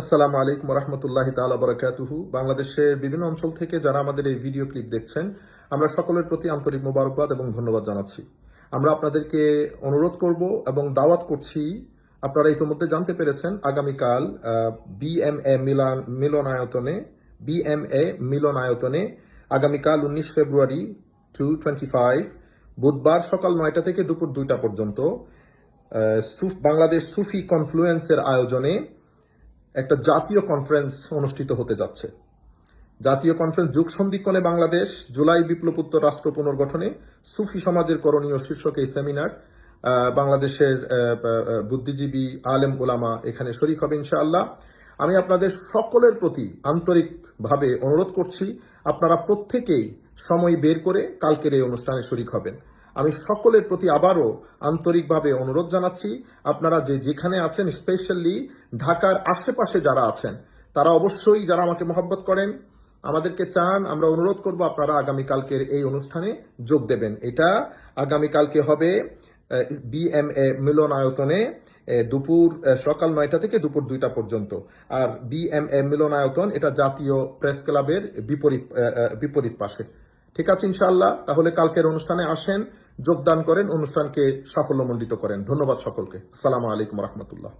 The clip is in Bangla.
আসসালামু আলাইকুম রহমতুল্লাহ তালা বরাকাতুহু। বাংলাদেশের বিভিন্ন অঞ্চল থেকে যারা আমাদের এই ভিডিও ক্লিপ দেখছেন, আমরা সকলের প্রতি আন্তরিক মোবারকবাদ এবং ধন্যবাদ জানাচ্ছি। আমরা আপনাদেরকে অনুরোধ করব এবং দাওয়াত করছি, আপনারা ইতিমধ্যে জানতে পেরেছেন, আগামীকাল বিএমএ মিলান, মিলনায়তনে বিএমএ মিলনায়তনে আগামীকাল উনিশ ফেব্রুয়ারি টু টোয়েন্টি ফাইভ বুধবার সকাল নয়টা থেকে দুপুর দুইটা পর্যন্ত সুফ- বাংলাদেশ সুফি কনফ্লুয়েন্সের আয়োজনে একটা জাতীয় কনফারেন্স অনুষ্ঠিত হতে যাচ্ছে। জাতীয় কনফারেন্স যুগ সন্ধিক্ষণে বাংলাদেশ, জুলাই বিপ্লবোত্তর রাষ্ট্র পুনর্গঠনে সুফি সমাজের করণীয় শীর্ষক এই সেমিনার বাংলাদেশের বুদ্ধিজীবী, আলেম ওলামা এখানে শরিক হবে ইনশাআল্লাহ। আমি আপনাদের সকলের প্রতি আন্তরিকভাবে অনুরোধ করছি, আপনারা প্রত্যেকেই সময় বের করে কালকের এই অনুষ্ঠানে শরিক হবেন। আমি সকলের প্রতি আবারও আন্তরিকভাবে অনুরোধ জানাচ্ছি, আপনারা যে যেখানে আছেন, স্পেশালি ঢাকার আশেপাশে যারা আছেন, তারা অবশ্যই যারা আমাকে মহব্বত করেন, আমাদেরকে চান, আমরা অনুরোধ করব আপনারা আগামীকালকের এই অনুষ্ঠানে যোগ দেবেন। এটা আগামীকালকে হবে বিএমএ মিলনায়তনে দুপুর সকাল নয়টা থেকে দুপুর দুইটা পর্যন্ত। আর বিএমএ মিলনায়তন, এটা জাতীয় প্রেস ক্লাবের বিপরীত বিপরীত পাশে। ঠিক আছে, ইনশাআল্লাহ। তাহলে কালকের অনুষ্ঠানে আসেন, যোগদান করেন, অনুষ্ঠানকে সাফল্যমণ্ডিত করেন। ধন্যবাদ সকলকে। আসসালামু আলাইকুম রহমতুল্লাহ।